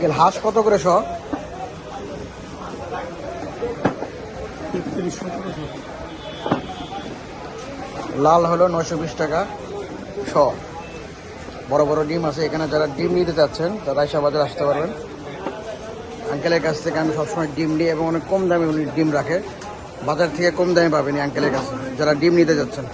Uncle, হাঁস কত করে শ? লাল হলো নয়শো বিশ টাকা শ। বড় বড় ডিম আছে, এখানে যারা ডিম নিতে চাচ্ছেন, তারা এসে বাজারে আসতে পারবেন। আঙ্কেলের কাছ থেকে আমি সবসময় ডিম নিই এবং অনেক কম দামে উনি ডিম রাখে। বাজার থেকে কম দামে পাবেন আঙ্কেলের কাছে যারা ডিম নিতে যাচ্ছেন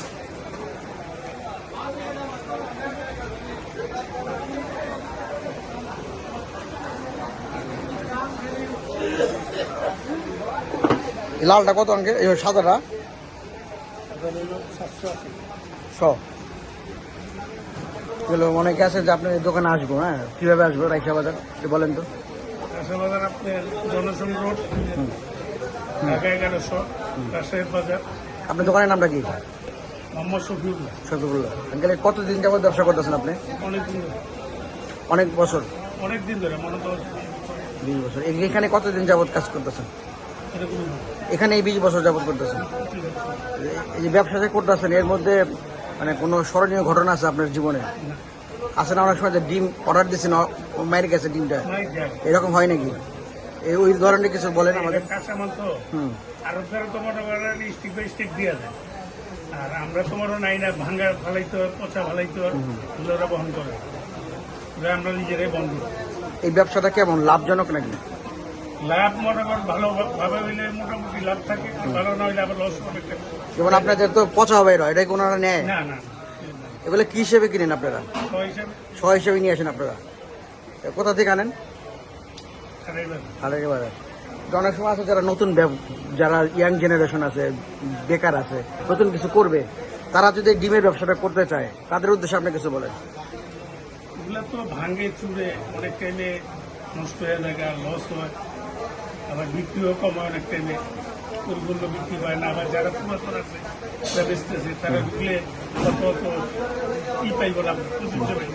লালটা কত আঙ্কেল এই সাদাটা। শ। অনেকে আছে যে আপনার দোকানে আসব হ্যাঁ? কীভাবে আসব? রাইখা বাজার একটু বলেন তো। বাজার আপনার জনসন রোড ঢাকা এগারোশো রাজশাহীর বাজার। আপনার দোকানের নামটা কি? মোহাম্মদ শফিউল্লাহ। শফিকুল্লাহ আঙ্কেল কতদিন যাবত ব্যবসা করতেছেন আপনি? অনেক দিন অনেক বছর। অনেক দিন ধরে মনে তো বিশ বছর। এখানে কতদিন যাবত কাজ করতেছেন? এখানে এই বিশ বছর যাবত করতেছেন। এই যে ব্যবসা যে করতেছেন এর মধ্যে মানে কোনো স্মরণীয় ঘটনা আছে আপনার জীবনে? আছে না অনেক সময় যে ডিম অর্ডার দিচ্ছেন মায়ের গেছে ডিমটা। এরকম হয় নাকি? এই ওই ধরনের কিছু বলেন আমাদের। কাঁচামাল তো। হুম। আর বাই দিয়ে দেয় আর আমরা তোমারও নাই না ভাঙ্গা ফালাইতে হয় পচা ফালাইতে হয় ওরা বহন করে। আমরা নিজেরাই বন্ধ। করি এই ব্যবসাটা কেমন? লাভজনক নাকি? লাভ মনে কর ভালো ভাবে হইলে মোটামুটি লাভ থাকে ভালো না হইলে আবার লস একটা। যেমন আপনাদের তো পচা হবে এটা কি ওনারা নেয়? না না এগুলো কি হিসেবে কিনেন আপনারা? তো ছ হিসেবে নিয়ে আসেন আপনারা? কোথা থেকে আনেন? অনেক সময় আছে যারা নতুন যারা ইয়াং জেনারেশন আছে বেকার আছে নতুন কিছু করবে তারা যদি ডিমের ব্যবসাটা করতে চায় তাদের উদ্দেশ্যে আপনি কিছু বলেন। এগুলো তো ভাঙে চুড়ে অনেক টাইমে নষ্ট হয়ে আর লস হয়। আবার বিক্রিও কম হয় অনেক টাইমে পরিপূর্ণ বিক্রি হয় না আবার যারা পুরাতন আছে যারা বেচতেছে তারা ঢুকলে কত কত ই পাইব না প্রযোজ্য পাইব।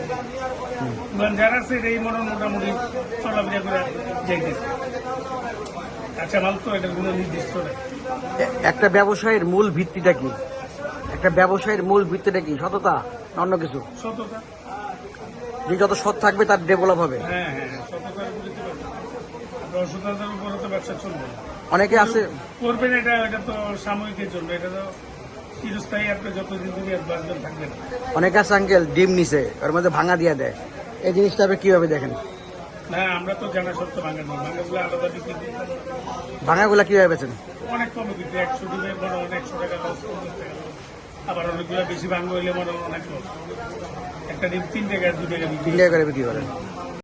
যারা আছে এই মনে মোটামুটি চলাফেরা করে যাইতেছে। কাঁচা মাল তো এটা কোনো নির্দিষ্ট নেই। একটা ব্যবসায়ের মূল ভিত্তিটা কি? একটা ব্যবসায়ের মূল ভিত্তিটা কি? সততা অন্য কিছু? সততা। যে যত সৎ থাকবে তার ডেভেলপ হবে। হ্যাঁ হ্যাঁ সততার উপরে তো ব্যবসা। আর উপরে তো ব্যবসা চলবে অনেকে আছে করবেন এটা এটা তো সাময়িকের জন্য। এটা তো চিরস্থায়ী আপনি যতদিন তুমি বাঁচবেন থাকবে অনেকে আছে আঙ্কেল ডিম নিছে ওর মধ্যে ভাঙা দিয়ে দেয়। এই জিনিসটা আপনি কীভাবে দেখেন? না আমরা তো জানা সত্য ভাঙা নেই। ভাঙাগুলো আলাদা বিক্রি করি। ভাঙাগুলা কীভাবে বেছেন অনেক কমে বিক্রি একশো মনে হয় একশো টাকা লস পঞ্চাশ টাকা আবার অনেকগুলো বেশি ভাঙা হইলে মনে হয় অনেক লস। একটা ডিম তিন টাকা দু টাকা তিন টাকা করে বিক্রি করেন।